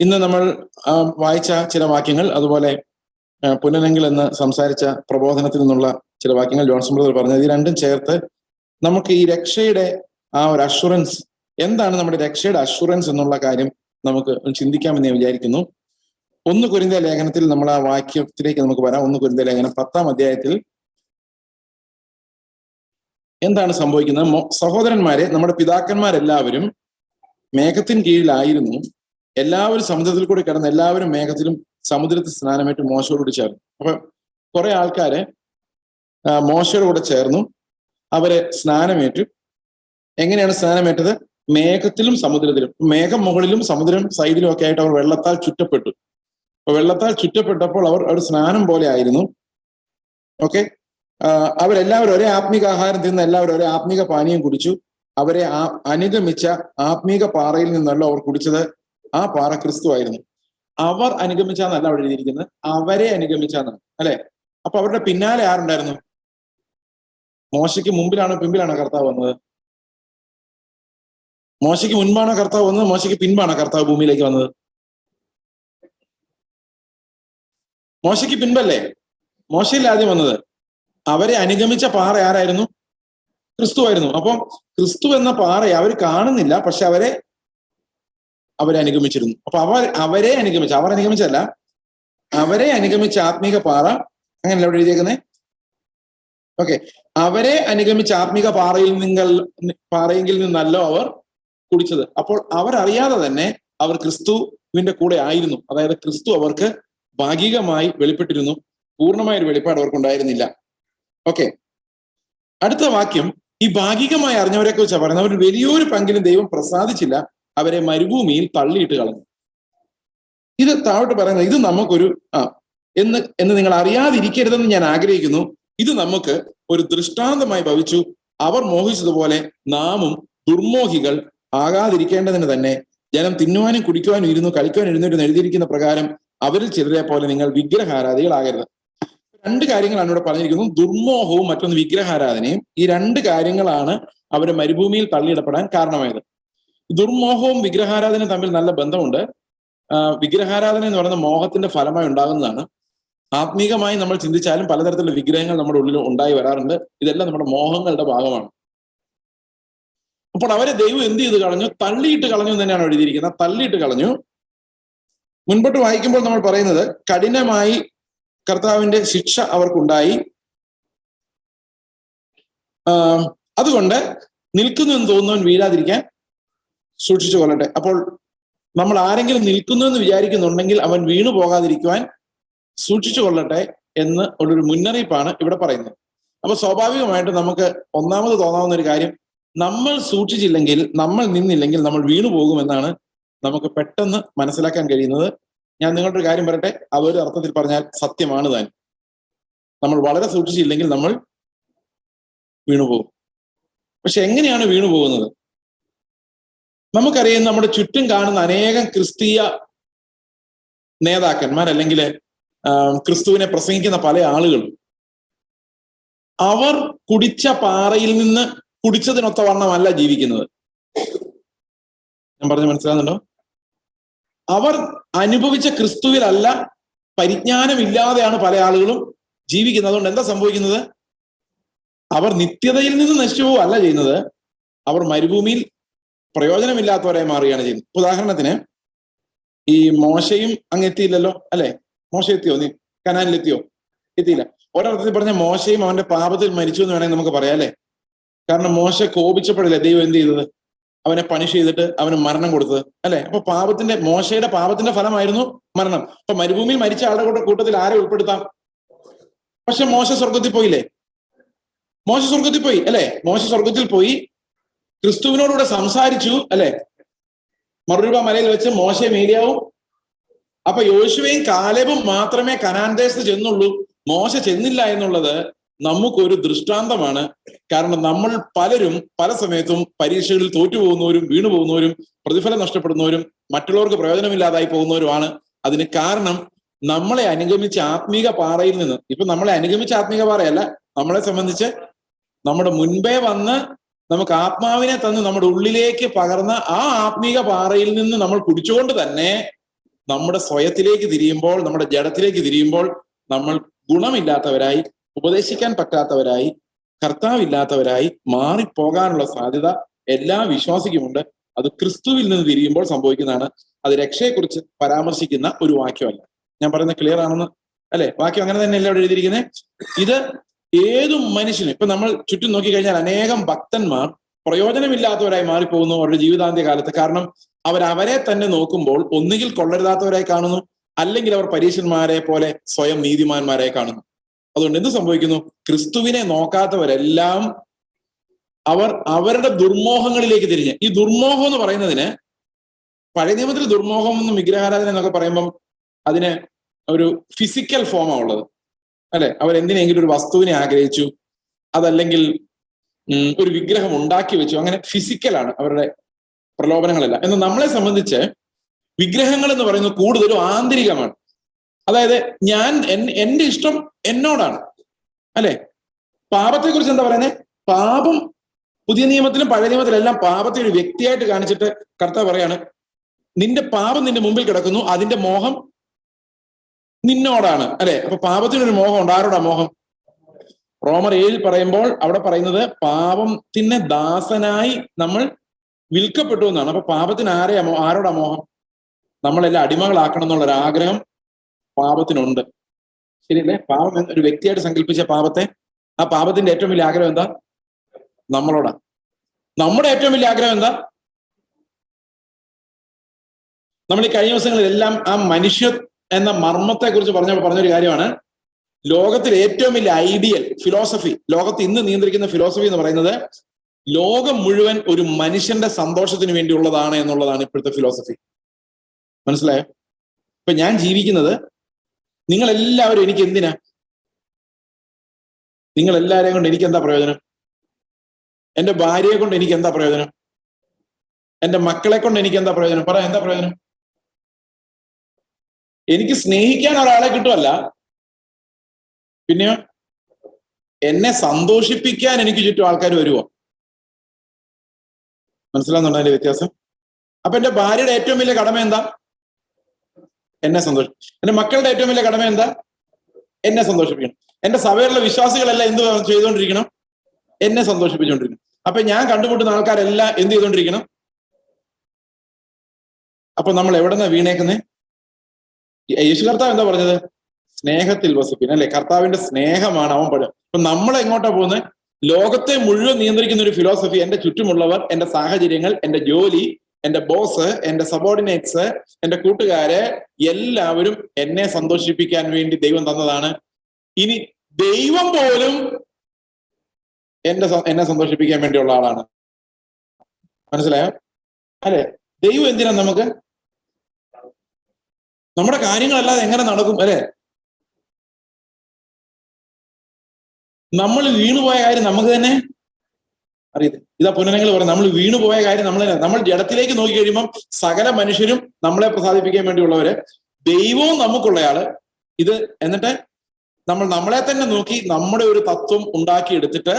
ഇന്ന് നമ്മൾ വായിച്ച ചില വാക്യങ്ങൾ അതുപോലെ പുനരെങ്കിൽ എന്ന് സംസാരിച്ച പ്രബോധനത്തിൽ നിന്നുള്ള ചില വാക്യങ്ങൾ ജോൺസൺ ബ്രദർ പറഞ്ഞത് ഈ രണ്ടും ചേർത്ത് നമുക്ക് ഈ രക്ഷയുടെ ആ ഒരു അഷുറൻസ് എന്താണ് നമ്മുടെ രക്ഷയുടെ അഷുറൻസ് എന്നുള്ള കാര്യം നമുക്ക് ചിന്തിക്കാമെന്ന് ഞാൻ വിചാരിക്കുന്നു. ഒന്ന് കുരിന്ത ലേഖനത്തിൽ നമ്മൾ ആ വാക്യത്തിലേക്ക് നമുക്ക് വരാം. ഒന്ന് കുരിന്ത ലേഖനം പത്താം അധ്യായത്തിൽ എന്താണ് സംഭവിക്കുന്നത്? സഹോദരന്മാരെ നമ്മുടെ പിതാക്കന്മാരെല്ലാവരും മേഘത്തിൻ കീഴിലായിരുന്നു. എല്ലാവരും സമുദ്രത്തിൽ കൂടി കിടന്ന് എല്ലാവരും മേഘത്തിലും സമുദ്രത്തിൽ സ്നാനമേറ്റ് മോശയോട് ചേർന്നു. അപ്പൊ കുറെ ആൾക്കാരെ മോശയുടെ കൂടെ ചേർന്നു. അവരെ സ്നാനമേറ്റു. എങ്ങനെയാണ് സ്നാനമേറ്റത്? മേഘത്തിലും സമുദ്രത്തിലും. മേഘം മുകളിലും സമുദ്രം സൈഡിലും ഒക്കെ ആയിട്ട് അവർ വെള്ളത്താൽ ചുറ്റപ്പെട്ടു. അപ്പൊ വെള്ളത്താൽ ചുറ്റപ്പെട്ടപ്പോൾ അവർ ഒരു സ്നാനം പോലെ ആയിരുന്നു. ഓക്കെ? അവരെല്ലാവരും ഒരേ ആത്മീക ആഹാരം തിന്ന് എല്ലാവരും ഒരേ ആത്മീക പാനീയം കുടിച്ചു. അവരെ ആ അനുഗമിച്ച ആത്മീക പാറയിൽ നിന്നല്ല അവർ കുടിച്ചത്. ആ പാറ ക്രിസ്തു ആയിരുന്നു അവർ അനുഗമിച്ചാന്നല്ല അവിടെ എഴുതിയിരിക്കുന്നത്? അവരെ അനുഗമിച്ചാന്നാണ് അല്ലെ? അപ്പൊ അവരുടെ പിന്നാലെ ആരുണ്ടായിരുന്നു? മോശയ്ക്ക് മുമ്പിലാണോ പിമ്പിലാണോ കർത്താവ് വന്നത്? മോശയ്ക്ക് മുൻപാണോ കർത്താവ് വന്നത്? മോശയ്ക്ക് പിൻപാണോ കർത്താവ് ഭൂമിയിലേക്ക് വന്നത്? മോശയ്ക്ക് പിൻപല്ലേ? മോശയിൽ ആദ്യം വന്നത്? അവരെ അനുഗമിച്ച പാറ ആരായിരുന്നു? ക്രിസ്തു ആയിരുന്നു. അപ്പം ക്രിസ്തു എന്ന പാറയെ അവർ കാണുന്നില്ല പക്ഷെ അവരെ അവരെ അനുഗമിച്ചിരുന്നു. അപ്പൊ അവർ അവരെ അനുഗമിച്ച അവർ അനുഗമിച്ചല്ല അവരെ അനുഗമിച്ച ആത്മീക പാറ അങ്ങനെയല്ല അവിടെ എഴുതിയേക്കുന്നേ? ഓക്കെ. അവരെ അനുഗമിച്ച ആത്മീക പാറയിൽ നിങ്ങൾ പാറയെങ്കിൽ നിന്നല്ലോ അവർ കുടിച്ചത്. അപ്പോൾ അറിയാതെ തന്നെ അവർ ക്രിസ്തുവിന്റെ കൂടെ ആയിരുന്നു. അതായത് ക്രിസ്തു അവർക്ക് ഭാഗികമായി വെളിപ്പെട്ടിരുന്നു. പൂർണമായ ഒരു വെളിപ്പാട് അവർക്കുണ്ടായിരുന്നില്ല. ഓക്കെ. അടുത്ത വാക്യം ഈ ഭാഗികമായി അറിഞ്ഞവരെ കുറിച്ചാണ് പറയുന്നത്. അവർ വലിയൊരു പങ്കിലും ദൈവം പ്രസാദിച്ചില്ല. അവരെ മരുഭൂമിയിൽ തള്ളിയിട്ട് കളഞ്ഞു. ഇത് താഴോട്ട് പറയുന്നത് ഇത് നമുക്കൊരു ആ എന്ന് എന്ന് നിങ്ങൾ അറിയാതിരിക്കരുതെന്ന് ഞാൻ ആഗ്രഹിക്കുന്നു. ഇത് നമുക്ക് ഒരു ദൃഷ്ടാന്തമായി ഭവിച്ചു. അവർ മോഹിച്ചതുപോലെ നാമും ദുർമോഹികൾ ആകാതിരിക്കേണ്ടതിന് തന്നെ ജനം തിന്നുവാനും കുടിക്കുവാനും ഇരുന്നു കളിക്കുവാനും ഇരുന്നിട്ട് എഴുതിയിരിക്കുന്ന പ്രകാരം അവരിൽ ചിലരെ പോലെ നിങ്ങൾ വിഗ്രഹാരാധികളാകരുത്. രണ്ട് കാര്യങ്ങളാണ് ഇവിടെ പറഞ്ഞിരിക്കുന്നത്. ദുർമോഹവും മറ്റൊന്ന് വിഗ്രഹാരാധനയും. ഈ രണ്ട് കാര്യങ്ങളാണ് അവരെ മരുഭൂമിയിൽ തള്ളിയിടപ്പെടാൻ കാരണമായത്. ദുർമോഹവും വിഗ്രഹാരാധനയും തമ്മിൽ നല്ല ബന്ധമുണ്ട്. വിഗ്രഹാരാധന എന്ന് പറയുന്ന മോഹത്തിന്റെ ഫലമായി ഉണ്ടാകുന്നതാണ്. ആത്മീകമായി നമ്മൾ ചിന്തിച്ചാലും പലതരത്തിലുള്ള വിഗ്രഹങ്ങൾ നമ്മുടെ ഉള്ളിൽ ഉണ്ടായി വരാറുണ്ട്. ഇതെല്ലാം നമ്മുടെ മോഹങ്ങളുടെ ഭാഗമാണ്. അപ്പോൾ അവരെ ദൈവം എന്ത് ചെയ്ത് കളഞ്ഞു? തള്ളിയിട്ട് കളഞ്ഞു എന്ന് തന്നെയാണ് എഴുതിയിരിക്കുന്നത്. തള്ളിയിട്ട് കളഞ്ഞു. മുൻപോട്ട് വായിക്കുമ്പോൾ നമ്മൾ പറയുന്നത് കഠിനമായി കർത്താവിന്റെ ശിക്ഷ അവർക്കുണ്ടായി. അതുകൊണ്ട് നിൽക്കുന്നു എന്ന് തോന്നുന്നവൻ വീഴാതിരിക്കാൻ സൂക്ഷിച്ചു കൊള്ളട്ടെ. അപ്പോൾ നമ്മൾ ആരെങ്കിലും നിൽക്കുന്നു എന്ന് വിചാരിക്കുന്നുണ്ടെങ്കിൽ അവൻ വീണു പോകാതിരിക്കുവാൻ സൂക്ഷിച്ചു കൊള്ളട്ടെ എന്ന് ഉള്ളൊരു മുന്നറിയിപ്പാണ് ഇവിടെ പറയുന്നത്. അപ്പൊ സ്വാഭാവികമായിട്ട് നമുക്ക് ഒന്നാമത് തോന്നാവുന്ന ഒരു കാര്യം നമ്മൾ സൂക്ഷിച്ചില്ലെങ്കിൽ നമ്മൾ നിന്നില്ലെങ്കിൽ നമ്മൾ വീണു പോകുമെന്നാണ് നമുക്ക് പെട്ടെന്ന് മനസ്സിലാക്കാൻ കഴിയുന്നത്. ഞാൻ നിങ്ങളുടെ ഒരു കാര്യം പറയട്ടെ? അതൊരു അർത്ഥത്തിൽ പറഞ്ഞാൽ സത്യമാണ് താൻ. നമ്മൾ വളരെ സൂക്ഷിച്ചില്ലെങ്കിൽ നമ്മൾ വീണുപോകും പക്ഷെ എങ്ങനെയാണ് വീണു പോകുന്നത്? നമുക്കറിയാം നമ്മുടെ ചുറ്റും കാണുന്ന അനേകം ക്രിസ്തീയ നേതാക്കന്മാർ അല്ലെങ്കിൽ ക്രിസ്തുവിനെ പ്രസംഗിക്കുന്ന പല ആളുകളും. അവർ കുടിച്ച പാറയിൽ നിന്ന് കുടിച്ചതിനൊത്ത വണ്ണമല്ല ജീവിക്കുന്നത്. ഞാൻ പറഞ്ഞ മനസ്സിലാകുന്നുണ്ടോ അവർ അനുഭവിച്ച ക്രിസ്തുവിലല്ല പരിജ്ഞാനമില്ലാതെയാണ് പല ആളുകളും ജീവിക്കുന്നത്. അതുകൊണ്ട് എന്താ സംഭവിക്കുന്നത്? അവർ നിത്യതയിൽ നിന്ന് നശിച്ചു പോവല്ല ചെയ്യുന്നത്. അവർ മരുഭൂമിയിൽ പ്രയോജനമില്ലാത്തവരായി മാറുകയാണ് ചെയ്യുന്നത്. ഉദാഹരണത്തിന് ഈ മോശയും അങ്ങ് എത്തിയില്ലല്ലോ അല്ലെ? മോശ എത്തിയോ? നീ കനാനിലെത്തിയോ എത്തിയില്ല. ഒരർത്ഥത്തിൽ പറഞ്ഞ മോശയും അവന്റെ പാപത്തിൽ മരിച്ചു എന്ന് വേണമെങ്കിൽ നമുക്ക് പറയാം അല്ലെ? കാരണം മോശ കോപിച്ചപ്പോഴല്ലേ ദൈവം എന്ത് ചെയ്തത്? അവനെ പണിഷ് ചെയ്തിട്ട് അവന് മരണം കൊടുത്തത് അല്ലെ? അപ്പൊ പാപത്തിന്റെ മോശയുടെ പാപത്തിന്റെ ഫലമായിരുന്നു മരണം. അപ്പൊ മരുഭൂമിയിൽ മരിച്ച ആളുടെ കൂട്ട- കൂട്ടത്തിൽ ആരെ ഉൾപ്പെടുത്താം? പക്ഷെ മോശ സ്വർഗത്തിൽ പോയില്ലേ? മോശ സ്വർഗത്തിൽ പോയി അല്ലെ? മോശ സ്വർഗത്തിൽ പോയി ക്രിസ്തുവിനോടുകൂടെ സംസാരിച്ചു അല്ലെ? മറുരൂപ മലയിൽ വെച്ച് മോശ മീഡിയാവും അപ്പൊ യോശുവയും കാലേബും മാത്രമേ കനാൻ ദേശത്ത് ചെന്നുള്ളൂ. മോശ ചെന്നില്ല എന്നുള്ളത് നമുക്കൊരു ദൃഷ്ടാന്തമാണ്. കാരണം നമ്മൾ പലരും പല സമയത്തും പരീക്ഷകളിൽ തോറ്റുപോകുന്നവരും വീണു പോകുന്നവരും പ്രതിഫലം നഷ്ടപ്പെടുന്നവരും മറ്റുള്ളവർക്ക് പ്രയോജനമില്ലാതായി പോകുന്നവരുമാണ്. അതിന് കാരണം നമ്മളെ അനുഗമിച്ച ആത്മീക പാറയിൽ നിന്ന് ഇപ്പൊ നമ്മളെ അനുഗമിച്ച ആത്മീക പാറയല്ല നമ്മളെ സംബന്ധിച്ച് നമ്മുടെ മുൻപേ വന്ന് നമുക്ക് ആത്മാവിനെ തന്ന് നമ്മുടെ ഉള്ളിലേക്ക് പകർന്ന ആ ആത്മീക പാറയിൽ നിന്ന് നമ്മൾ കുടിച്ചുകൊണ്ട് തന്നെ നമ്മുടെ സ്വയത്തിലേക്ക് തിരിയുമ്പോൾ നമ്മുടെ ജഡത്തിലേക്ക് തിരിയുമ്പോൾ നമ്മൾ ഗുണമില്ലാത്തവരായി ഉപദേശിക്കാൻ പറ്റാത്തവരായി കർത്താവില്ലാത്തവരായി മാറിപ്പോകാനുള്ള സാധ്യത എല്ലാ വിശ്വാസിക്കുമുണ്ട്. അത് ക്രിസ്തുവിൽ നിന്ന് തിരിയുമ്പോൾ സംഭവിക്കുന്നതാണ്. അത് രക്ഷയെക്കുറിച്ച് പരാമർശിക്കുന്ന ഒരു വാക്യമല്ല. ഞാൻ പറയുന്നത് ക്ലിയർ ആണെന്ന്? അല്ലെ? വാക്യം അങ്ങനെ തന്നെയല്ലേ അവിടെ എഴുതിയിരിക്കുന്നത് ഇത് ഏതു മനുഷ്യനും ഇപ്പൊ നമ്മൾ ചുറ്റും നോക്കിക്കഴിഞ്ഞാൽ അനേകം ഭക്തന്മാർ പ്രയോജനമില്ലാത്തവരായി മാറിപ്പോകുന്നു അവരുടെ ജീവിതാന്ത്യ കാലത്ത്. കാരണം അവർ അവരെ തന്നെ നോക്കുമ്പോൾ ഒന്നുകിൽ കൊള്ളരുതാത്തവരായി കാണുന്നു അല്ലെങ്കിൽ അവർ പരീക്ഷന്മാരെ പോലെ സ്വയം നീതിമാന്മാരെ കാണുന്നു. അതുകൊണ്ട് എന്ത് സംഭവിക്കുന്നു? ക്രിസ്തുവിനെ നോക്കാത്തവരെല്ലാം അവർ അവരുടെ ദുർമോഹങ്ങളിലേക്ക് തിരിഞ്ഞ്. ഈ ദുർമോഹം എന്ന് പറയുന്നതിന് പഴയ നിയമത്തിൽ ദുർമോഹം എന്നും വിഗ്രഹാരാധന എന്നൊക്കെ പറയുമ്പം അതിന് ഒരു ഫിസിക്കൽ ഫോമാണ് ഉള്ളത്. അല്ലെ? അവരെന്തിനെങ്കിലും ഒരു വസ്തുവിനെ ആഗ്രഹിച്ചു അതല്ലെങ്കിൽ ഒരു വിഗ്രഹം ഉണ്ടാക്കി വെച്ചു. അങ്ങനെ ഫിസിക്കലാണ് അവരുടെ പ്രലോഭനങ്ങളല്ല. എന്ന് നമ്മളെ സംബന്ധിച്ച് വിഗ്രഹങ്ങൾ എന്ന് പറയുന്നത് കൂടുതലും ആന്തരികമാണ്. അതായത് ഞാൻ എന്റെ ഇഷ്ടം എന്നോടാണ്. അല്ലെ? പാപത്തെക്കുറിച്ച് എന്താ പറയുന്നത് പാപം പുതിയ നിയമത്തിലും പഴയ നിയമത്തിലും എല്ലാം പാപത്തെ ഒരു വ്യക്തിയായിട്ട് കാണിച്ചിട്ട് കർത്താവ് പറയാണ് നിന്റെ പാപം നിന്റെ മുമ്പിൽ കിടക്കുന്നു അതിന്റെ മോഹം നിന്നോടാണ്. അല്ലെ? അപ്പൊ പാപത്തിനൊരു മോഹം ഉണ്ട്. ആരോടാ മോഹം? റോമർ ഏഴിൽ പറയുമ്പോൾ അവിടെ പറയുന്നത് പാപത്തിന് ദാസനായി നമ്മൾ വിൽക്കപ്പെട്ടു എന്നാണ്. അപ്പൊ പാപത്തിന് ആരെയാ ആരോടാ മോഹം? നമ്മളെല്ലാം അടിമകളാക്കണം എന്നുള്ള ഒരു ആഗ്രഹം പാപത്തിനുണ്ട്. ശരിയല്ലേ? പാപം ഒരു വ്യക്തിയായിട്ട് സങ്കല്പിച്ച പാപത്തെ ആ പാപത്തിന്റെ ഏറ്റവും വലിയ ആഗ്രഹം എന്താ? നമ്മളോടാ. നമ്മുടെ ഏറ്റവും വലിയ ആഗ്രഹം എന്താ? നമ്മൾ ഈ കഴിഞ്ഞ ദിവസങ്ങളിലെല്ലാം ആ മനുഷ്യ എന്ന മർമ്മത്തെ കുറിച്ച് പറഞ്ഞ പറഞ്ഞൊരു കാര്യമാണ്. ലോകത്തിൽ ഏറ്റവും വലിയ ഐഡിയൽ ഫിലോസഫി ലോകത്ത് ഇന്ന് നിയന്ത്രിക്കുന്ന ഫിലോസഫി എന്ന് പറയുന്നത് ലോകം മുഴുവൻ ഒരു മനുഷ്യന്റെ സന്തോഷത്തിന് വേണ്ടിയുള്ളതാണ് എന്നുള്ളതാണ് ഇപ്പോഴത്തെ ഫിലോസഫി മനസ്സിലായോ? ഇപ്പൊ ഞാൻ ജീവിക്കുന്നത് നിങ്ങൾ എല്ലാവരും എനിക്ക് എന്തിനാ? നിങ്ങൾ എല്ലാവരെയും കൊണ്ട് എനിക്ക് എന്താ പ്രയോജനം? എന്റെ ഭാര്യയെ കൊണ്ട് എനിക്ക് എന്താ പ്രയോജനം? എന്റെ മക്കളെ കൊണ്ട് എനിക്ക് എന്താ പ്രയോജനം? പറ എന്താ പ്രയോജനം? എനിക്ക് സ്നേഹിക്കാൻ ഒരാളെ കിട്ടുമല്ല പിന്നെയോ എന്നെ സന്തോഷിപ്പിക്കാൻ എനിക്ക് ചുറ്റും ആൾക്കാർ വരുമോ മനസ്സിലാവുന്നുണ്ടോ അതിന്റെ വ്യത്യാസം? അപ്പൊ എന്റെ ഭാര്യയുടെ ഏറ്റവും വലിയ കടമ എന്താ? എന്നെ സന്തോഷം എന്റെ മക്കളുടെ ഏറ്റവും വലിയ കടമ എന്താ? എന്നെ സന്തോഷിപ്പിക്കണം. എന്റെ സഭയിലുള്ള വിശ്വാസികളെല്ലാം എന്ത് ചെയ്തുകൊണ്ടിരിക്കണം? എന്നെ സന്തോഷിപ്പിച്ചുകൊണ്ടിരിക്കണം. അപ്പൊ ഞാൻ കണ്ടുമുട്ടുന്ന ആൾക്കാരെല്ലാം എന്ത് ചെയ്തുകൊണ്ടിരിക്കണം? അപ്പൊ നമ്മൾ എവിടെന്നാ വീണേക്കുന്നേ? യേശു കർത്താവ് എന്താ പറഞ്ഞത്? സ്നേഹത്തിൽ വസിപ്പിൻ അല്ലെ? കർത്താവിന്റെ സ്നേഹമാണ് അവൻ പഠിക്കുക അപ്പൊ നമ്മൾ എങ്ങോട്ടാ പോകുന്നത് ലോകത്തെ മുഴുവൻ നിയന്ത്രിക്കുന്ന ഒരു ഫിലോസഫി എന്റെ ചുറ്റുമുള്ളവർ എന്റെ സാഹചര്യങ്ങൾ എന്റെ ജോലി എന്റെ ബോസ് എന്റെ സബോർഡിനേറ്റ്സ് എന്റെ കൂട്ടുകാരെ എല്ലാവരും എന്നെ സന്തോഷിപ്പിക്കാൻ വേണ്ടി ദൈവം തന്നതാണ്. ഇനി ദൈവം പോലും എന്റെ എന്നെ സന്തോഷിപ്പിക്കാൻ വേണ്ടിയുള്ള ആളാണ്. മനസ്സിലായോ? അല്ലെ? ദൈവം എന്തിനാ നമുക്ക് നമ്മുടെ കാര്യങ്ങളല്ലാതെ എങ്ങനെ നടക്കും അല്ലെ? നമ്മൾ വീണുപോയ കാര്യം നമുക്ക് തന്നെ അറിയത്തില്ല. ഇതാ പുനരങ്ങൾ പറയും നമ്മൾ വീണുപോയ കാര്യം നമ്മൾ തന്നെ നമ്മൾ ജഡത്തിലേക്ക് നോക്കി കഴിയുമ്പം സകല മനുഷ്യരും നമ്മളെ പ്രസാദിപ്പിക്കാൻ വേണ്ടിയുള്ളവര് ദൈവവും നമുക്കുള്ളയാൾ. ഇത് എന്നിട്ട് നമ്മൾ നമ്മളെ തന്നെ നോക്കി നമ്മുടെ ഒരു തത്വം ഉണ്ടാക്കിയെടുത്തിട്ട്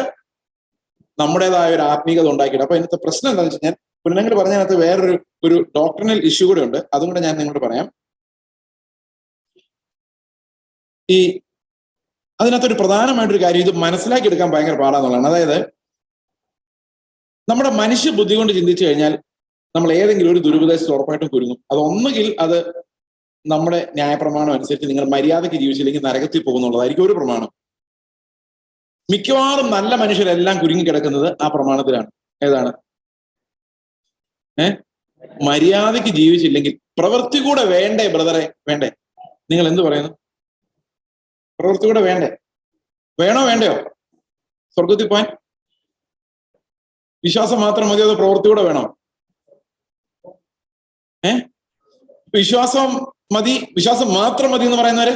നമ്മുടേതായ ഒരു ആത്മീയത ഉണ്ടാക്കിയിട്ട് അപ്പൊ ഇന്നത്തെ പ്രശ്നം എന്താണെന്ന് വെച്ച് കഴിഞ്ഞാൽ പുനരങ്ങൾ പറഞ്ഞതിനകത്ത് വേറൊരു ഒരു ഡോക്ടറിനൽ ഇഷ്യൂ കൂടെ ഉണ്ട്. അതും കൂടെ ഞാൻ നിങ്ങളോട് പറയാം. ഈ അതിനകത്തൊരു പ്രധാനമായിട്ടൊരു കാര്യം ഇത് മനസ്സിലാക്കി എടുക്കാൻ ഭയങ്കര പാടാന്നുള്ളതാണ്. അതായത് നമ്മുടെ മനുഷ്യ ബുദ്ധി കൊണ്ട് ചിന്തിച്ചു കഴിഞ്ഞാൽ നമ്മൾ ഏതെങ്കിലും ഒരു ദുരുപദേശത്തിൽ ഉറപ്പായിട്ടും കുരുങ്ങും. അത് ഒന്നുകിൽ അത് നമ്മുടെ ന്യായപ്രമാണം അനുസരിച്ച് നിങ്ങൾ മര്യാദയ്ക്ക് ജീവിച്ചില്ലെങ്കിൽ നരകത്തിൽ പോകുന്നുള്ളതായിരിക്കും ഒരു പ്രമാണം. മിക്കവാറും നല്ല മനുഷ്യരെല്ലാം കുരുങ്ങിക്കിടക്കുന്നത് ആ പ്രമാണത്തിലാണ്. ഏതാണ്? ഏ? മര്യാദയ്ക്ക് ജീവിച്ചില്ലെങ്കിൽ പ്രവൃത്തി കൂടെ വേണ്ടേ ബ്രദറെ? വേണ്ടേ? നിങ്ങൾ എന്ത് പറയുന്നു? പ്രവൃത്തി കൂടെ വേണ്ടേ? വേണോ വേണ്ടയോ? സ്വർഗത്തിൽ പോവാൻ? വിശ്വാസം മാത്രം മതി അതോ പ്രവൃത്തി കൂടെ വേണോ? ഏ? വിശ്വാസം മതി വിശ്വാസം മാത്രം മതി എന്ന് പറയുന്നവര്?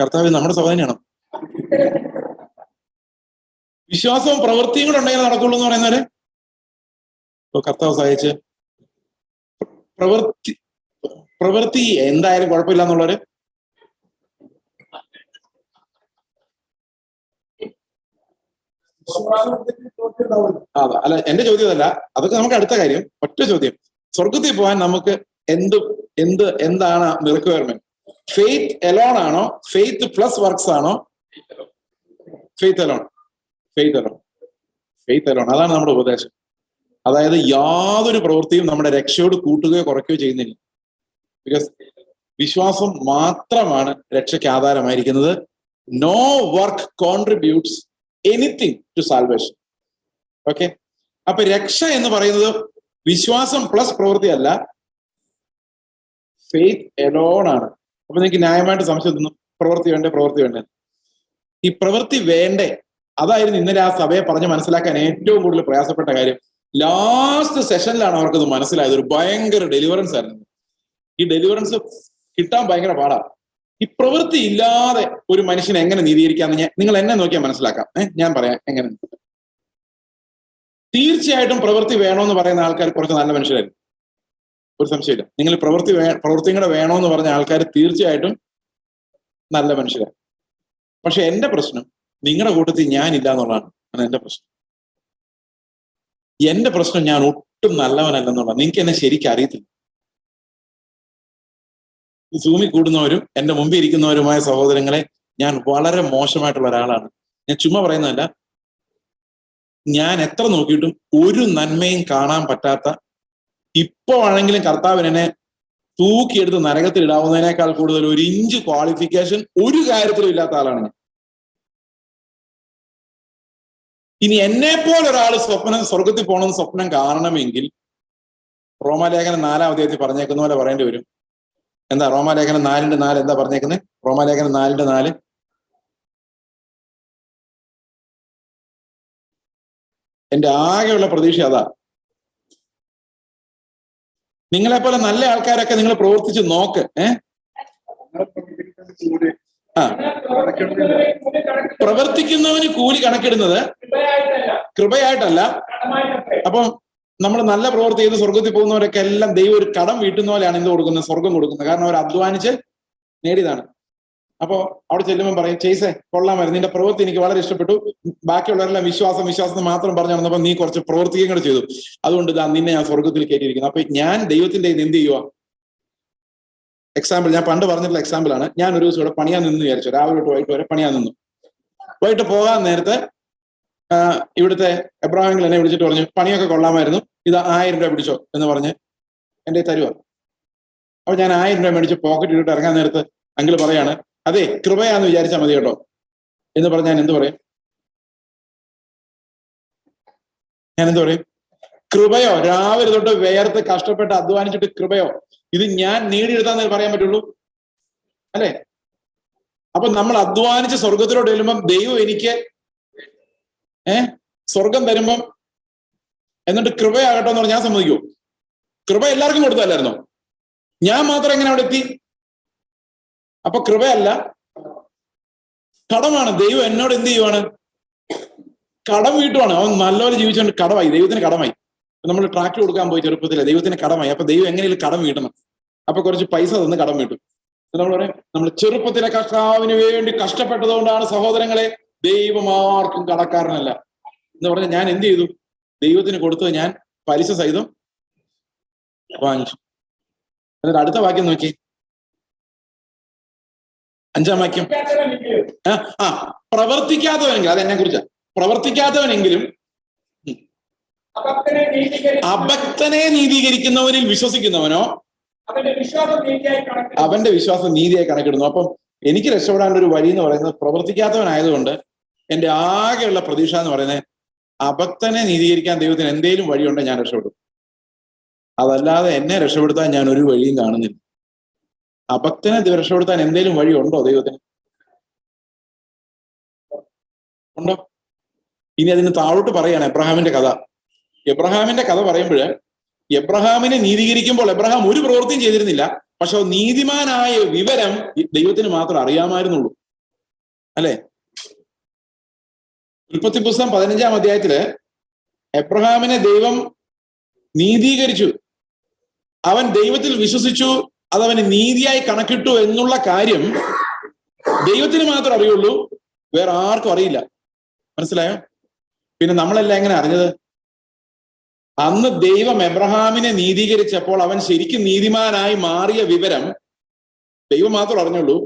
കർത്താവ് നമ്മുടെ സഹോദരനാണ് വിശ്വാസവും പ്രവൃത്തിയും കൂടെ ഉണ്ടെങ്കിൽ നടക്കുള്ളൂ എന്ന് പറയുന്നവര്? ഇപ്പൊ കർത്താവ് സഹായിച്ച് പ്രവൃത്തി പ്രവൃത്തി എന്തായാലും കുഴപ്പമില്ല എന്നുള്ളവര് അല്ല എന്റെ ചോദ്യം അതല്ല അതൊക്കെ നമുക്ക് അടുത്ത കാര്യം. ഒറ്റ ചോദ്യം. സ്വർഗത്തിൽ പോകാൻ നമുക്ക് എന്ത് എന്ത് എന്താണ് റിക്വയർമെന്റ് ഫെയ്ത്ത് എലോൺ ആണോ? ഫെയ്ത്ത് പ്ലസ് വർക്ക്സ് ആണോ? Faith alone faith alone faith alone അതാണ് നമ്മുടെ ഉപദേശം. അതായത് യാതൊരു പ്രവൃത്തിയും നമ്മുടെ രക്ഷയോട് കൂട്ടുകയോ കുറയ്ക്കുകയോ ചെയ്യുന്നില്ല. ബിക്കോസ് വിശ്വാസം മാത്രമാണ് രക്ഷയ്ക്ക് ആധാരമായിരിക്കുന്നത്. No work contributes anything to salvation okay അപ്പൊ രക്ഷ എന്ന് പറയുന്നത് വിശ്വാസം പ്ലസ് പ്രവൃത്തി അല്ല. ഫെയ്ത്ത് എലോൺ ആണ്. അപ്പൊ നിങ്ങൾക്ക് ന്യായമായിട്ട് സംശയം തോന്നും പ്രവൃത്തി വേണ്ടേ പ്രവൃത്തി വേണ്ടേ? ഈ പ്രവൃത്തി വേണ്ടേ അതായിരുന്നു ഇന്നലെ ആ സഭയെ പറഞ്ഞ് മനസ്സിലാക്കാൻ ഏറ്റവും കൂടുതൽ പ്രയാസപ്പെട്ട കാര്യം. ലാസ്റ്റ് സെഷനിലാണ് അവർക്കത് മനസ്സിലായത്. ഒരു ഭയങ്കര ഡെലിവറൻസ് ആയിരുന്നു. ഈ ഡെലിവറൻസ് കിട്ടാൻ ഭയങ്കര പാടാണ് ഈ പ്രവൃത്തി ഇല്ലാതെ ഒരു മനുഷ്യനെ എങ്ങനെ നീതീകരിക്കാന്ന് ഞാൻ നിങ്ങൾ എന്നെ നോക്കിയാൽ മനസ്സിലാക്കാം. ഏഹ് ഞാൻ പറയാം എങ്ങനെ. തീർച്ചയായിട്ടും പ്രവൃത്തി വേണമെന്ന് പറയുന്ന ആൾക്കാർ കുറച്ച് നല്ല മനുഷ്യരായിരുന്നു ഒരു സംശയമില്ല. നിങ്ങൾ പ്രവൃത്തി വേ പ്രവൃത്തിയും കൂടെ വേണമെന്ന് പറഞ്ഞ ആൾക്കാർ തീർച്ചയായിട്ടും നല്ല മനുഷ്യരാണ് പക്ഷെ എന്റെ പ്രശ്നം നിങ്ങളുടെ കൂട്ടത്തിൽ ഞാനില്ല എന്നുള്ളതാണ് ആണ് എന്റെ പ്രശ്നം. എന്റെ പ്രശ്നം ഞാൻ ഒട്ടും നല്ലവനല്ലെന്നുള്ളതാണ്. നിങ്ങൾക്ക് എന്നെ ശരിക്കും അറിയത്തില്ല സൂമി കൂടുന്നവരും എന്റെ മുമ്പിൽ ഇരിക്കുന്നവരുമായ സഹോദരങ്ങളെ ഞാൻ വളരെ മോശമായിട്ടുള്ള ഒരാളാണ്. ഞാൻ ചുമ്മാ പറയുന്നതല്ല. ഞാൻ എത്ര നോക്കിയിട്ടും ഒരു നന്മയും കാണാൻ പറ്റാത്ത ഇപ്പോ ആണെങ്കിലും കർത്താവിനെ തൂക്കിയെടുത്ത് നരകത്തിൽ ഇടാവുന്നതിനേക്കാൾ കൂടുതൽ ഒരു ഇഞ്ച് ക്വാളിഫിക്കേഷൻ ഒരു കാര്യത്തിലും ഇല്ലാത്ത ആളാണ് ഞാൻ. ഇനി എന്നെ പോലെ ഒരാൾ സ്വപ്നം സ്വർഗത്തിൽ പോകണമെന്ന് സ്വപ്നം കാണണമെങ്കിൽ റോമാലേഖനം നാലാം അദ്ദേഹത്തിൽ പറഞ്ഞേക്കുന്ന പോലെ പറയേണ്ടി വരും. എന്താ റോമാലേഖനം നാലിന്റെ നാല് എന്താ പറഞ്ഞേക്കുന്നത് റോമാലേഖനം നാലിന്റെ നാല്. എന്റെ ആകെയുള്ള പ്രതീക്ഷ അതാ. നിങ്ങളെ പോലെ നല്ല ആൾക്കാരൊക്കെ നിങ്ങൾ പ്രവർത്തിച്ച് നോക്ക് ഏഹ് പ്രവർത്തിക്കുന്നവന് കൂലി കണക്കിടുന്നത് കൃപയായിട്ടല്ല. അപ്പം നമ്മൾ നല്ല പ്രവൃത്തി ചെയ്ത് സ്വർഗത്തിൽ പോകുന്നവരൊക്കെ എല്ലാം ദൈവം ഒരു കടം വീട്ടുന്ന പോലെയാണ് എന്ത് കൊടുക്കുന്നത് സ്വർഗം കൊടുക്കുന്നത്. കാരണം അവർ അധ്വാനിച്ച് നേടിയതാണ്. അപ്പോ അവിടെ ചെല്ലുമ്പോൾ പറയും ചേസേ കൊള്ളാമായിരുന്നു നിന്റെ പ്രവൃത്തി എനിക്ക് വളരെ ഇഷ്ടപ്പെട്ടു. ബാക്കിയുള്ളവരെല്ലാം വിശ്വാസം വിശ്വാസം മാത്രം പറഞ്ഞു നടന്നപ്പോൾ നീ കുറച്ച് പ്രവർത്തിക്കുകയും കൂടെ ചെയ്തു. അതുകൊണ്ട് ഇതാ നിന്നെ ഞാൻ സ്വർഗത്തിൽ കയറ്റിയിരിക്കുന്നു. അപ്പൊ ഞാൻ ദൈവത്തിന്റെ എന്ത് ചെയ്യുക എക്സാമ്പിൾ ഞാൻ പണ്ട് പറഞ്ഞിട്ടുള്ള എക്സാമ്പിൾ ആണ്. ഞാൻ ഒരു ദിവസം ഇവിടെ പണിയാൻ നിന്ന് വിചാരിച്ചു. രാവിലെ തൊട്ട് വൈകിട്ട് വരെ പണിയാൻ നിന്നു. വൈകിട്ട് പോകാൻ നേരത്തെ ഇവിടുത്തെ എബ്രാഹിങ്ങൾ എന്നെ വിളിച്ചിട്ട് പറഞ്ഞു പണിയൊക്കെ കൊള്ളാമായിരുന്നു. ഇത് ആയിരം രൂപ പിടിച്ചോ എന്ന് പറഞ്ഞ് എന്റെ തരുവ. അപ്പൊ ഞാൻ ആയിരം രൂപ മേടിച്ച് പോക്കറ്റ് ഇട്ടിട്ട് ഇറങ്ങാൻ നേരത്ത് അങ്കിൾ പറയാണ് അതെ കൃപയാന്ന് വിചാരിച്ചാൽ മതി കേട്ടോ. എന്ന് പറഞ്ഞ ഞാൻ എന്ത് പറയും? ഞാൻ എന്ത് പറയും? കൃപയോ? രാവിലെ തൊട്ട് വേർത്ത് കഷ്ടപ്പെട്ട് അധ്വാനിച്ചിട്ട് കൃപയോ? ഇത് ഞാൻ നേടിയെടുത്താന്നേ പറയാൻ പറ്റുള്ളൂ. അല്ലേ? അപ്പൊ നമ്മൾ അധ്വാനിച്ച് സ്വർഗത്തിലോട്ട് ചെല്ലുമ്പം ദൈവം എനിക്ക് ഏ? സ്വർഗം തരുമ്പം എന്നിട്ട് കൃപയാകട്ടോ എന്ന് പറഞ്ഞാൽ ഞാൻ സമ്മതിക്കൂ. കൃപ എല്ലാവർക്കും കൊടുത്തല്ലായിരുന്നോ ഞാൻ മാത്രം എങ്ങനെ അവിടെ എത്തി? അപ്പൊ കൃപയല്ല. കടമാണ്. ദൈവം എന്നോട് എന്ത് ചെയ്യുവാണ്? കടം വീട്ടുവാണ്. അവൻ നല്ലപോലെ ജീവിച്ചുകൊണ്ട് കടമായി. ദൈവത്തിന് കടമായി. നമ്മൾ ട്രാക്ടർ കൊടുക്കാൻ പോയി ചെറുപ്പത്തിലെ. ദൈവത്തിന് കടമായി. അപ്പൊ ദൈവം എങ്ങനെയും കടം വീട്ടണം. അപ്പൊ കുറച്ച് പൈസ തന്ന് കടം വീട്ടും. നമ്മൾ പറയും നമ്മൾ ചെറുപ്പത്തിലെ കർത്താവിന് വേണ്ടി കഷ്ടപ്പെട്ടതുകൊണ്ടാണ് സഹോദരങ്ങളെ ദൈവം ആർക്കും കടക്കാരനല്ല. എന്ന് പറഞ്ഞാൽ ഞാൻ എന്ത് ചെയ്തു? ദൈവത്തിന് കൊടുത്തത് ഞാൻ പലിശ സഹിതം വാങ്ങിച്ചു. എന്നിട്ട് അടുത്ത വാക്യം നോക്കി. അഞ്ചാം വാക്യം. ആ, പ്രവർത്തിക്കാത്തവനെങ്കിൽ അത് എന്നെ കുറിച്ചാ പ്രവർത്തിക്കാത്തവനെങ്കിലും അഭക്തനെ നീതീകരിക്കുന്നവനിൽ വിശ്വസിക്കുന്നവനോ. അവന്റെ വിശ്വാസം നീതിയായി കണക്കിടുന്നു. അപ്പം എനിക്ക് രക്ഷപ്പെടാനുള്ള ഒരു വഴി എന്ന് പറയുന്നത് പ്രവർത്തിക്കാത്തവനായതുകൊണ്ട് എന്റെ ആകെയുള്ള പ്രതീക്ഷ എന്ന് പറയുന്നത് അഭക്തനെ നീതീകരിക്കാൻ ദൈവത്തിന് എന്തെങ്കിലും വഴിയുണ്ടെങ്കിൽ ഞാൻ രക്ഷപ്പെടും. അതല്ലാതെ എന്നെ രക്ഷപ്പെടുത്താൻ ഞാൻ ഒരു വഴിയും കാണുന്നില്ല. അഭക്തനെ രക്ഷപ്പെടുത്താൻ എന്തെങ്കിലും വഴിയുണ്ടോ ദൈവത്തിന്? ഉണ്ടോ? ഇനി അതിന് താഴോട്ട് പറയാണ് എബ്രഹാമിന്റെ കഥ. എബ്രഹാമിന്റെ കഥ പറയുമ്പോൾ എബ്രഹാമിനെ നീതീകരിക്കുമ്പോൾ എബ്രഹാം ഒരു പ്രവൃത്തിയും ചെയ്തിരുന്നില്ല. പക്ഷെ നീതിമാനായ വിവരം ദൈവത്തിന് മാത്രം അറിയാമായിരുന്നുള്ളൂ. അല്ലെ? ഉൽപ്പത്തി പുസ്തകം പതിനഞ്ചാം അധ്യായത്തിൽ എബ്രഹാമിനെ ദൈവം നീതീകരിച്ചു. അവൻ ദൈവത്തിൽ വിശ്വസിച്ചു അതവന് നീതിയായി കണക്കിട്ടു എന്നുള്ള കാര്യം ദൈവത്തിന് മാത്രം അറിയുള്ളൂ. വേറെ ആർക്കും അറിയില്ല. മനസ്സിലായോ? പിന്നെ നമ്മളെല്ലാം എങ്ങനെ അറിഞ്ഞത്? അന്ന് ദൈവം എബ്രഹാമിനെ നീതീകരിച്ചപ്പോൾ അവൻ ശരിക്കും നീതിമാനായി മാറിയ വിവരം ദൈവം മാത്രം അറിഞ്ഞുള്ളൂ.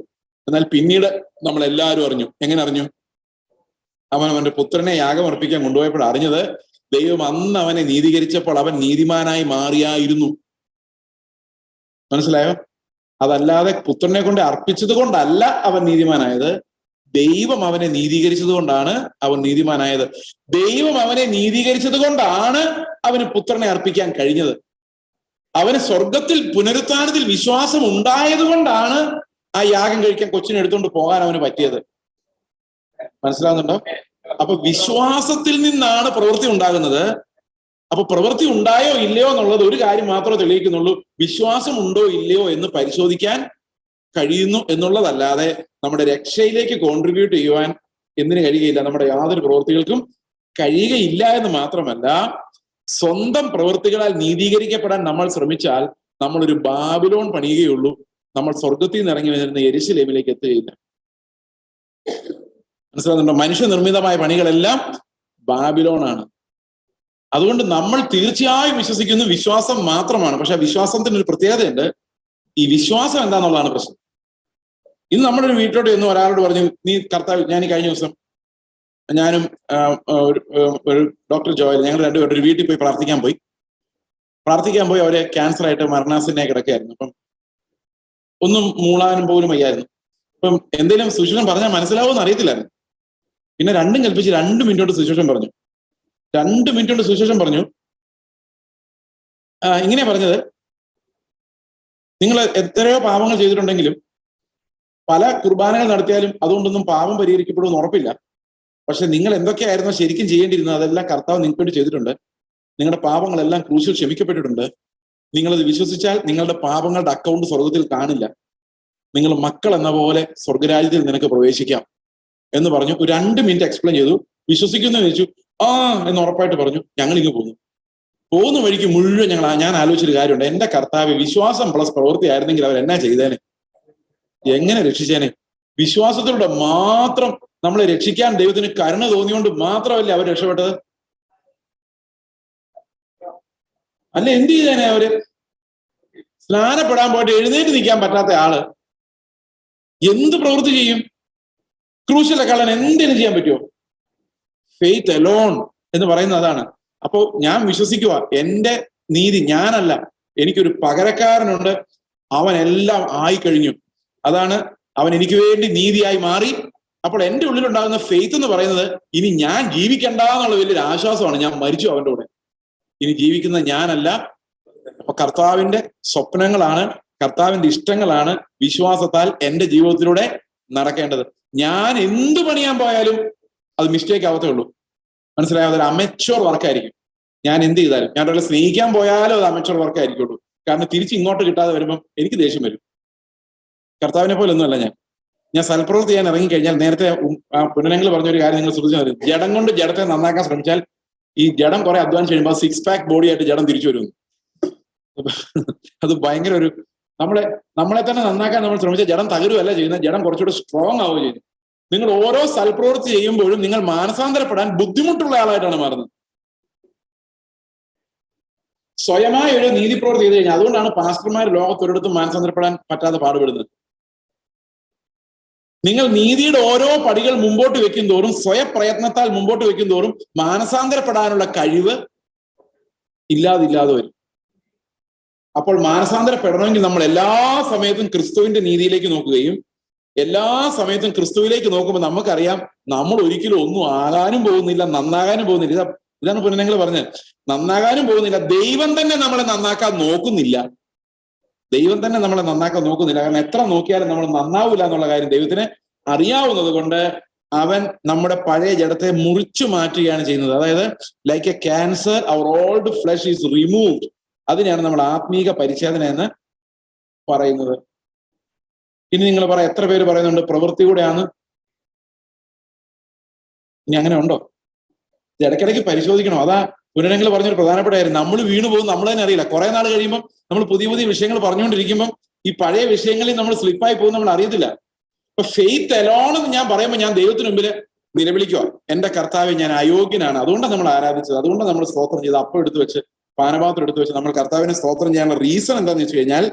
എന്നാൽ പിന്നീട് നമ്മൾ എല്ലാവരും അറിഞ്ഞു. എങ്ങനെ അറിഞ്ഞു? അവൻ അവന്റെ പുത്രനെ യാഗം അർപ്പിക്കാൻ കൊണ്ടുപോയപ്പോൾ അറിഞ്ഞത് ദൈവം അന്ന് അവനെ നീതീകരിച്ചപ്പോൾ അവൻ നീതിമാനായി മാറിയായിരുന്നു. മനസ്സിലായോ? അതല്ലാതെ പുത്രനെ കൊണ്ട് അർപ്പിച്ചത് കൊണ്ടല്ല അവൻ നീതിമാനായത്. ദൈവം അവനെ നീതീകരിച്ചത് കൊണ്ടാണ് അവൻ നീതിമാനായത്. ദൈവം അവനെ നീതീകരിച്ചത് കൊണ്ടാണ് അവന് പുത്രനെ അർപ്പിക്കാൻ കഴിഞ്ഞത്. അവന് സ്വർഗത്തിൽ പുനരുത്ഥാനത്തിൽ വിശ്വാസം ഉണ്ടായത് കൊണ്ടാണ് ആ യാഗം കഴിക്കാൻ കൊച്ചിനെ എടുത്തുകൊണ്ട് പോകാൻ അവന് പറ്റിയത്. മനസ്സിലാവുന്നുണ്ടോ? അപ്പൊ വിശ്വാസത്തിൽ നിന്നാണ് പ്രവൃത്തി ഉണ്ടാകുന്നത്. അപ്പൊ പ്രവൃത്തി ഉണ്ടായോ ഇല്ലയോ എന്നുള്ളത് ഒരു കാര്യം മാത്രമേ തെളിയിക്കുന്നുള്ളൂ. വിശ്വാസം ഉണ്ടോ ഇല്ലയോ എന്ന് പരിശോധിക്കാൻ കഴിയുന്നു എന്നുള്ളതല്ലാതെ നമ്മുടെ രക്ഷയിലേക്ക് കോൺട്രിബ്യൂട്ട് ചെയ്യുവാൻ എന്തിനു കഴിയുകയില്ല? നമ്മുടെ യാതൊരു പ്രവൃത്തികൾക്കും കഴിയുകയില്ല എന്ന് മാത്രമല്ല സ്വന്തം പ്രവൃത്തികളാൽ നീതീകരിക്കപ്പെടാൻ നമ്മൾ ശ്രമിച്ചാൽ നമ്മൾ ഒരു ബാബിലോൺ പണിയുകയുള്ളൂ. നമ്മൾ സ്വർഗത്തിൽ നിന്ന് ഇറങ്ങി വരുന്ന എരിശിലേമിലേക്ക് എത്തുകയില്ല. മനസ്സിലാകുന്നുണ്ടോ? മനുഷ്യ നിർമ്മിതമായ പണികളെല്ലാം ബാബിലോണാണ്. അതുകൊണ്ട് നമ്മൾ തീർച്ചയായും വിശ്വസിക്കുന്ന വിശ്വാസം മാത്രമാണ്. പക്ഷെ ആ വിശ്വാസത്തിന് ഒരു പ്രത്യേകതയുണ്ട്. ഈ വിശ്വാസം എന്താന്നുള്ളതാണ് പ്രശ്നം. ഇന്ന് നമ്മുടെ ഒരു വീട്ടിലോട്ട് ചെന്ന് ഒരാളോട് പറഞ്ഞു നീ കർത്താവ് ഞാൻ കഴിഞ്ഞ ദിവസം ഞാനും ഒരു ഡോക്ടർ ജോയൽ ഞങ്ങൾ രണ്ടുപേരും ഒരു വീട്ടിൽ പോയി പ്രാർത്ഥിക്കാൻ പോയി. പ്രാർത്ഥിക്കാൻ പോയി അവരെ ക്യാൻസർ ആയിട്ട് മരണാസിനെ കിടക്കുകയായിരുന്നു. അപ്പം ഒന്നും മൂളാനും പോലും വയ്യായിരുന്നു. അപ്പം എന്തെങ്കിലും സുശേഷം പറഞ്ഞാൽ മനസ്സിലാവുമെന്ന് അറിയത്തില്ലായിരുന്നു. പിന്നെ രണ്ടും കൽപ്പിച്ച് രണ്ട് മിനിറ്റ് കൊണ്ട് സുശേഷം പറഞ്ഞു. രണ്ട് മിനിറ്റ് കൊണ്ട് സുശേഷം പറഞ്ഞു ഇങ്ങനെ പറഞ്ഞത് നിങ്ങൾ എത്രയോ പാപങ്ങൾ ചെയ്തിട്ടുണ്ടെങ്കിലും പല കുർബാനകൾ നടത്തിയാലും അതുകൊണ്ടൊന്നും പാപം പരിഹരിക്കപ്പെടുമെന്ന് ഉറപ്പില്ല. പക്ഷെ നിങ്ങൾ എന്തൊക്കെയായിരുന്നോ ശരിക്കും ചെയ്യേണ്ടിയിരുന്നത്? അതെല്ലാം കർത്താവ് നിങ്ങൾക്ക് വേണ്ടി ചെയ്തിട്ടുണ്ട്. നിങ്ങളുടെ പാപങ്ങളെല്ലാം ക്രൂശിൽ ക്ഷമിക്കപ്പെട്ടിട്ടുണ്ട്. നിങ്ങളത് വിശ്വസിച്ചാൽ നിങ്ങളുടെ പാപങ്ങളുടെ അക്കൗണ്ട് സ്വർഗത്തിൽ കാണില്ല. നിങ്ങൾ മക്കൾ എന്ന പോലെ സ്വർഗരാജ്യത്തിൽ നിനക്ക് പ്രവേശിക്കാം എന്ന് പറഞ്ഞു. ഒരു രണ്ട് മിനിറ്റ് എക്സ്പ്ലെയിൻ ചെയ്തു. വിശ്വസിക്കുന്നു ചോദിച്ചു. ആ എന്ന് ഉറപ്പായിട്ട് പറഞ്ഞു. ഞങ്ങൾ ഇങ്ങ് പോന്നു. പോകുന്ന വഴിക്ക് മുഴുവൻ ഞങ്ങൾ ഞാൻ ആലോചിച്ചൊരു കാര്യമുണ്ട്. എന്റെ കർത്താവ് വിശ്വാസം പ്ലസ് പ്രവൃത്തി ആയിരുന്നെങ്കിൽ അവർ എന്നാ ചെയ്തേനെ? എങ്ങനെ രക്ഷിച്ചേനെ? വിശ്വാസത്തിലൂടെ മാത്രം നമ്മളെ രക്ഷിക്കാൻ ദൈവത്തിന് കരുണ തോന്നിയോണ്ട് മാത്രമല്ലേ അവർ രക്ഷപ്പെട്ടത്? അല്ല? എന്ത് ചെയ്തേനെ അവർ? സ്നാനപ്പെടാൻ പോയിട്ട് എഴുന്നേറ്റ് നിൽക്കാൻ പറ്റാത്ത ആൾ എന്ത് പ്രവൃത്തി ചെയ്യും? ക്രൂശിലെ കള്ളൻ എന്തിനു ചെയ്യാൻ പറ്റുമോ ഫെയ്ത്ത് അലോൺ എന്ന് പറയുന്നത് അതാണ്. അപ്പോ ഞാൻ വിശ്വസിക്കുക എന്റെ നീതി ഞാനല്ല എനിക്കൊരു പകരക്കാരനുണ്ട് അവൻ എല്ലാം ആയി കഴിഞ്ഞു അതാണ് അവൻ എനിക്ക് വേണ്ടി നീതിയായി മാറി. അപ്പോൾ എന്റെ ഉള്ളിലുണ്ടാകുന്ന ഫെയ്ത്ത് എന്ന് പറയുന്നത് ഇനി ഞാൻ ജീവിക്കണ്ട എന്നുള്ള വലിയൊരു ആശ്വാസമാണ് ഞാൻ മരിച്ചു അവന്റെ കൂടെ. ഇനി ജീവിക്കുന്ന ഞാനല്ല കർത്താവിന്റെ സ്വപ്നങ്ങളാണ് കർത്താവിന്റെ ഇഷ്ടങ്ങളാണ് വിശ്വാസത്താൽ എന്റെ ജീവിതത്തിലൂടെ നടക്കേണ്ടത്. ഞാൻ എന്ത് പണിയാൻ പോയാലും അത് മിസ്റ്റേക്ക് ആവത്തേ ഉള്ളൂ. മനസ്സിലായോ അതൊരു അമച്ചോർ വർക്കായിരിക്കും ഞാൻ എന്ത് ചെയ്താലും ഞാൻ ഒരാളെ സ്നേഹിക്കാൻ പോയാലും അത് അമച്ചോർ വർക്കായിരിക്കുള്ളൂ കാരണം തിരിച്ച് ഇങ്ങോട്ട് കിട്ടാതെ വരുമ്പം എനിക്ക് ദേഷ്യം വരും. കർത്താവിനെ പോലെ ഒന്നുമല്ല ഞാൻ. ഞാൻ സൽപ്രവൃത്തി ചെയ്യാൻ ഇറങ്ങിക്കഴിഞ്ഞാൽ നേരത്തെ പുനരങ്ങൾ പറഞ്ഞ ഒരു കാര്യം നിങ്ങൾ ശ്രദ്ധിച്ചു ജഡം കൊണ്ട് ജഡത്തെ നന്നാക്കാൻ ശ്രമിച്ചാൽ ഈ ജഡം കുറെ അധ്വാനിച്ച് കഴിയുമ്പോൾ സിക്സ് പാക്ക് ബോഡി ആയിട്ട് ജഡം തിരിച്ചു വരുന്നു അത് ഭയങ്കര ഒരു നമ്മളെ നമ്മളെ തന്നെ നന്നാക്കാൻ നമ്മൾ ശ്രമിച്ച ജഡം തകരുവല്ല ചെയ്യുന്നത്. ജഡം കുറച്ചുകൂടെ സ്ട്രോങ് ആവുകയും ചെയ്യും. നിങ്ങൾ ഓരോ സൽപ്രവൃത്തി ചെയ്യുമ്പോഴും നിങ്ങൾ മാനസാന്തരപ്പെടാൻ ബുദ്ധിമുട്ടുള്ള ആളായിട്ടാണ് മാറുന്നത്. സ്വയമായ ഒരു നീതി പ്രവൃത്തി ചെയ്ത് കഴിഞ്ഞാൽ അതുകൊണ്ടാണ് പാസ്റ്റർമാർ ലോകത്തൊരിടത്തും മാനസാന്തരപ്പെടാൻ പറ്റാതെ പാടുപെടുന്നത്. നിങ്ങൾ നീതിയുടെ ഓരോ പടികൾ മുമ്പോട്ട് വെക്കും തോറും സ്വയപ്രയത്നത്താൽ മുമ്പോട്ട് വെക്കും തോറും മാനസാന്തരപ്പെടാനുള്ള കഴിവ് ഇല്ലാതില്ലാതെ വരും. അപ്പോൾ മാനസാന്തരപ്പെടണമെങ്കിൽ നമ്മൾ എല്ലാ സമയത്തും ക്രിസ്തുവിന്റെ നീതിയിലേക്ക് നോക്കുകയും എല്ലാ സമയത്തും ക്രിസ്തുവിലേക്ക് നോക്കുമ്പോൾ നമുക്കറിയാം നമ്മൾ ഒരിക്കലും ഒന്നും ആകാനും പോകുന്നില്ല നന്നാകാനും പോകുന്നില്ല. ഇതാ ഇതാണ് പുനഃങ്ങൾ പറഞ്ഞത്. നന്നാകാനും പോകുന്നില്ല. ദൈവം തന്നെ നമ്മളെ നന്നാക്കാൻ നോക്കുന്നില്ല. ദൈവം തന്നെ നമ്മളെ നന്നാക്കാൻ നോക്കുന്നില്ല. കാരണം എത്ര നോക്കിയാലും നമ്മൾ നന്നാവില്ല എന്നുള്ള കാര്യം ദൈവത്തിന് അറിയാവുന്നത് കൊണ്ട് അവൻ നമ്മുടെ പഴയ ജഡത്തെ മുറിച്ചു മാറ്റുകയാണ് ചെയ്യുന്നത്. അതായത് like a cancer our old flesh is removed അതിനെയാണ് നമ്മൾ ആത്മീക പരിച്ഛേദന എന്ന് പറയുന്നത്. ഇനി നിങ്ങൾ പറ എത്ര പേര് പറയുന്നുണ്ട്? പ്രവൃത്തി കൂടെയാണ്. ഇനി അങ്ങനെ ഉണ്ടോ? ഇടയ്ക്കിടയ്ക്ക് പരിശോധിക്കണം? അതാ പുനരങ്ങൾ പറഞ്ഞൊരു പ്രധാനപ്പെട്ട കാര്യം. നമ്മൾ വീണു പോകും നമ്മൾ തന്നെ അറിയില്ല. കുറെ നാൾ കഴിയുമ്പോൾ നമ്മൾ പുതിയ പുതിയ വിഷയങ്ങൾ പറഞ്ഞുകൊണ്ടിരിക്കുമ്പോൾ ഈ പഴയ വിഷയങ്ങളിൽ നമ്മൾ സ്ലിപ്പായി പോകും നമ്മൾ അറിയത്തില്ല. അപ്പൊ ഫെയ്ത്ത് എലോണെന്ന് ഞാൻ പറയുമ്പോൾ ഞാൻ ദൈവത്തിന് മുമ്പിൽ നിലവിളിക്കുക എന്റെ കർത്താവ് ഞാൻ അയോഗ്യനാണ്. അതുകൊണ്ടാണ് നമ്മൾ ആരാധിച്ചത്. അതുകൊണ്ടാണ് നമ്മൾ സ്തോത്രം ചെയ്ത് അപ്പം എടുത്തു വെച്ച് പാനപാത്രം എടുത്തു വെച്ച് നമ്മൾ കർത്താവിനെ സ്തോത്രം ചെയ്യാനുള്ള റീസൺ എന്താണെന്ന് വെച്ച് കഴിഞ്ഞാൽ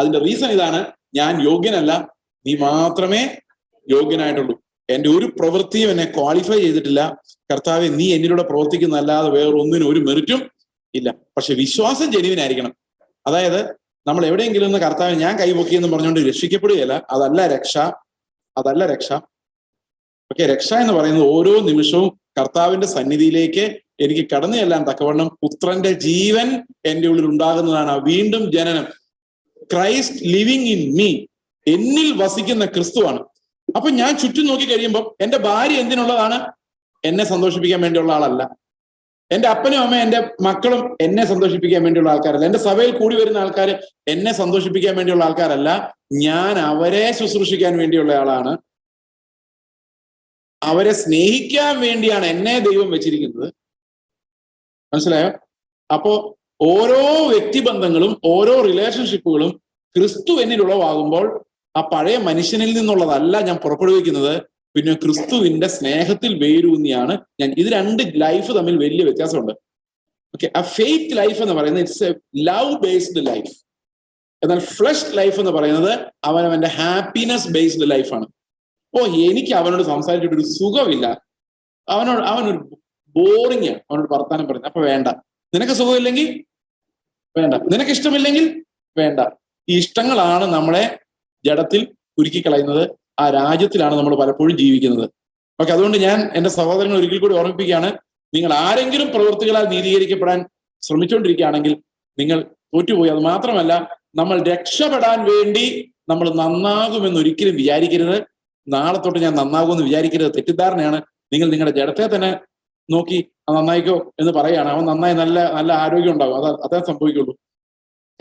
അതിന്റെ റീസൺ ഇതാണ് ഞാൻ യോഗ്യനല്ല നീ മാത്രമേ യോഗ്യനായിട്ടുള്ളൂ. എന്റെ ഒരു പ്രവൃത്തിയും എന്നെ ക്വാളിഫൈ ചെയ്തിട്ടില്ല. കർത്താവെ നീ എന്നിലൂടെ പ്രവർത്തിക്കുന്നതല്ലാതെ വേറൊന്നിനും ഒരു മെറിറ്റും ഇല്ല. പക്ഷെ വിശ്വാസം ജനുവിനായിരിക്കണം അതായത് നമ്മൾ എവിടെയെങ്കിലും ഒന്ന് കർത്താവ് ഞാൻ കൈപൊക്കിയെന്ന് പറഞ്ഞുകൊണ്ട് രക്ഷിക്കപ്പെടുകയല്ല അതല്ല രക്ഷ അതല്ല രക്ഷ. ഓക്കെ രക്ഷ എന്ന് പറയുന്നത് ഓരോ നിമിഷവും കർത്താവിന്റെ സന്നിധിയിലേക്ക് എനിക്ക് കടന്നു ചെല്ലാൻ തക്കവണ്ണം പുത്രന്റെ ജീവൻ എന്റെ ഉള്ളിൽ ഉണ്ടാകുന്നതാണ്. വീണ്ടും ജനനം. ക്രൈസ്റ്റ് ലിവിങ് ഇൻ മീ എന്നിൽ വസിക്കുന്ന ക്രിസ്തുവാണ്. അപ്പൊ ഞാൻ ചുറ്റും നോക്കി കഴിയുമ്പോൾ എന്റെ ഭാര്യ എന്തിനുള്ളതാണ്? എന്നെ സന്തോഷിപ്പിക്കാൻ വേണ്ടിയുള്ള ആളല്ല. എന്റെ അപ്പനും അമ്മയും എന്റെ മക്കളും എന്നെ സന്തോഷിപ്പിക്കാൻ വേണ്ടിയുള്ള ആൾക്കാരല്ല. എന്റെ സഭയിൽ കൂടി വരുന്ന ആൾക്കാർ എന്നെ സന്തോഷിപ്പിക്കാൻ വേണ്ടിയുള്ള ആൾക്കാരല്ല. ഞാൻ അവരെ ശുശ്രൂഷിക്കാൻ വേണ്ടിയുള്ള ആളാണ്. അവരെ സ്നേഹിക്കാൻ വേണ്ടിയാണ് എന്നെ ദൈവം വെച്ചിരിക്കുന്നത്. മനസ്സിലായോ? അപ്പോ ഓരോ വ്യക്തിബന്ധങ്ങളും ഓരോ റിലേഷൻഷിപ്പുകളും ക്രിസ്തു എന്നിൽ ഉളവാകുമ്പോൾ ആ പഴയ മനുഷ്യനിൽ നിന്നുള്ളതല്ല ഞാൻ പുറപ്പെടുവിക്കുന്നത്. പിന്നെ ക്രിസ്തുവിന്റെ സ്നേഹത്തിൽ വേരൂന്നിയാണ് ഞാൻ. ഇത് രണ്ട് ലൈഫ് തമ്മിൽ വലിയ വ്യത്യാസമുണ്ട്. ഓക്കെ ആ ഫെയ്ത്ത് ലൈഫ് എന്ന് പറയുന്നത് it's a love based life എന്നാൽ ഫ്ലഷ് ലൈഫ് എന്ന് പറയുന്നത് അവനവന്റെ ഹാപ്പിനെസ് ബേസ്ഡ് ലൈഫാണ് ഓ എനിക്ക് അവനോട് സംസാരിച്ചിട്ട് ഒരു സുഖമില്ല. അവനോട് അവനൊരു ബോറിംഗ് ആണ് അവനോട് വർത്താനം പറഞ്ഞു. അപ്പൊ വേണ്ട. നിനക്ക് സുഖമില്ലെങ്കിൽ വേണ്ട. നിനക്ക് ഇഷ്ടമില്ലെങ്കിൽ വേണ്ട. ഈ ഇഷ്ടങ്ങളാണ് നമ്മളെ ജഡത്തിൽ ഉരുക്കി കളയുന്നത് ആ രാജ്യത്തിലാണ് നമ്മൾ പലപ്പോഴും ജീവിക്കുന്നത്. ഓക്കെ അതുകൊണ്ട് ഞാൻ എന്റെ സഹോദരങ്ങൾ ഒരിക്കൽ കൂടി ഓർമ്മിപ്പിക്കുകയാണ്. നിങ്ങൾ ആരെങ്കിലും പ്രവൃത്തികളാൽ നീതീകരിക്കപ്പെടാൻ ശ്രമിച്ചുകൊണ്ടിരിക്കുകയാണെങ്കിൽ നിങ്ങൾ തോറ്റുപോയി. അത് മാത്രമല്ല നമ്മൾ രക്ഷപ്പെടാൻ വേണ്ടി നമ്മൾ നന്നാകുമെന്ന് ഒരിക്കലും വിചാരിക്കരുത്. നാളെ തൊട്ട് ഞാൻ നന്നാകുമെന്ന് വിചാരിക്കരുത്. തെറ്റിദ്ധാരണയാണ്. നിങ്ങൾ നിങ്ങളുടെ ജഡത്തെ തന്നെ നോക്കി "ആ, നന്നായിക്കോ എന്ന് പറയുകയാണ് അവൻ നന്നായി നല്ല നല്ല ആരോഗ്യം ഉണ്ടാകും. അത് അതേ സംഭവിക്കുള്ളൂ.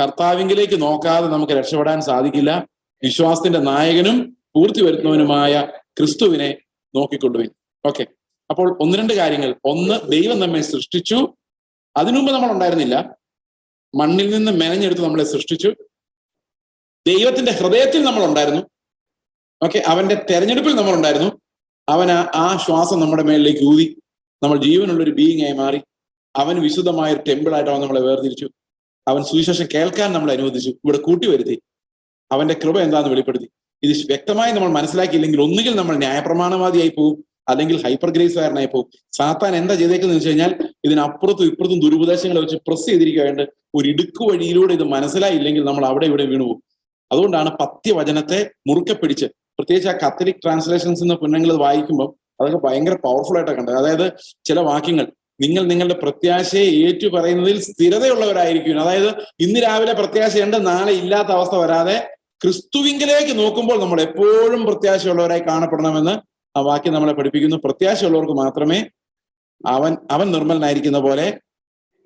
കർത്താവിങ്കിലേക്ക് നോക്കാതെ നമുക്ക് രക്ഷപ്പെടാൻ സാധിക്കില്ല. വിശ്വാസത്തിന്റെ നായകനും പൂർത്തി വരുത്തുന്നവനുമായ ക്രിസ്തുവിനെ നോക്കിക്കൊണ്ടുവരും ഓക്കെ. അപ്പോൾ ഒന്ന് രണ്ട് കാര്യങ്ങൾ. ഒന്ന് ദൈവം നമ്മെ സൃഷ്ടിച്ചു. അതിനുമുമ്പ് നമ്മൾ ഉണ്ടായിരുന്നില്ല. മണ്ണിൽ നിന്ന് മെനഞ്ഞെടുത്ത് നമ്മളെ സൃഷ്ടിച്ചു. ദൈവത്തിന്റെ ഹൃദയത്തിൽ നമ്മൾ ഉണ്ടായിരുന്നു. ഓക്കെ. അവന്റെ തെരഞ്ഞെടുപ്പിൽ നമ്മൾ ഉണ്ടായിരുന്നു. അവൻ ആ ശ്വാസം നമ്മുടെ മേലിലേക്ക് ഊതി. നമ്മൾ ജീവനുള്ള ഒരു ബീയിങ് ആയി മാറി അവൻ വിശുദ്ധമായ ഒരു ടെമ്പിൾ ആയിട്ട് അവൻ നമ്മളെ വേർതിരിച്ചു. അവൻ സുവിശേഷം കേൾക്കാൻ നമ്മളെ അനുവദിച്ചു. ഇവിടെ കൂട്ടി വരുത്തി. അവന്റെ കൃപ എന്താന്ന് വെളിപ്പെടുത്തി. ഇത് വ്യക്തമായി നമ്മൾ മനസ്സിലാക്കിയില്ലെങ്കിൽ ഒന്നുകിൽ നമ്മൾ ന്യായപ്രമാണവാദിയായി പോകും അല്ലെങ്കിൽ ഹൈപ്പർ ഗ്രേസുകാരനായി പോകും സാത്താൻ എന്താ ചെയ്തേക്കെന്ന് വെച്ച് കഴിഞ്ഞാൽ ഇതിനപ്പുറത്തും ഇപ്പുറത്തും ദുരുപദേശങ്ങളെ വെച്ച് പ്രസ് ചെയ്തിരിക്കുകയാണ്ട്. ഒരു ഇടുക്കു വഴിയിലൂടെ ഇത് മനസ്സിലായില്ലെങ്കിൽ നമ്മൾ അവിടെ ഇവിടെ വീണുപോകും അതുകൊണ്ടാണ് പത്യവചനത്തെ മുറുക്കെ പിടിച്ച്. പ്രത്യേകിച്ച് ആ കത്തലിക് ട്രാൻസ്ലേഷൻസ് എന്ന പുന്നങ്ങൾ വായിക്കുമ്പോൾ അതൊക്കെ ഭയങ്കര പവർഫുൾ ആയിട്ടാണ് കണ്ടത്. അതായത് ചില വാക്യങ്ങൾ നിങ്ങൾ നിങ്ങളുടെ പ്രത്യാശയെ ഏറ്റു പറയുന്നതിൽ സ്ഥിരതയുള്ളവരായിരിക്കും. അതായത് ഇന്ന് രാവിലെ പ്രത്യാശയുണ്ട് നാളെ ഇല്ലാത്ത അവസ്ഥ വരാതെ ക്രിസ്തുവിങ്കിലേക്ക് നോക്കുമ്പോൾ നമ്മൾ എപ്പോഴും പ്രത്യാശയുള്ളവരായി കാണപ്പെടണമെന്ന് ആ വാക്യം നമ്മളെ പഠിപ്പിക്കുന്നു. പ്രത്യാശയുള്ളവർക്ക് മാത്രമേ അവൻ അവൻ നിർമ്മലനായിരിക്കുന്ന പോലെ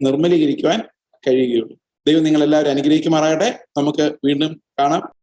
നിർമ്മലീകരിക്കുവാൻ കഴിയുകയുള്ളൂ. ദൈവം നിങ്ങൾ എല്ലാവരും അനുഗ്രഹിക്കുമാറാകട്ടെ. നമുക്ക് വീണ്ടും കാണാം.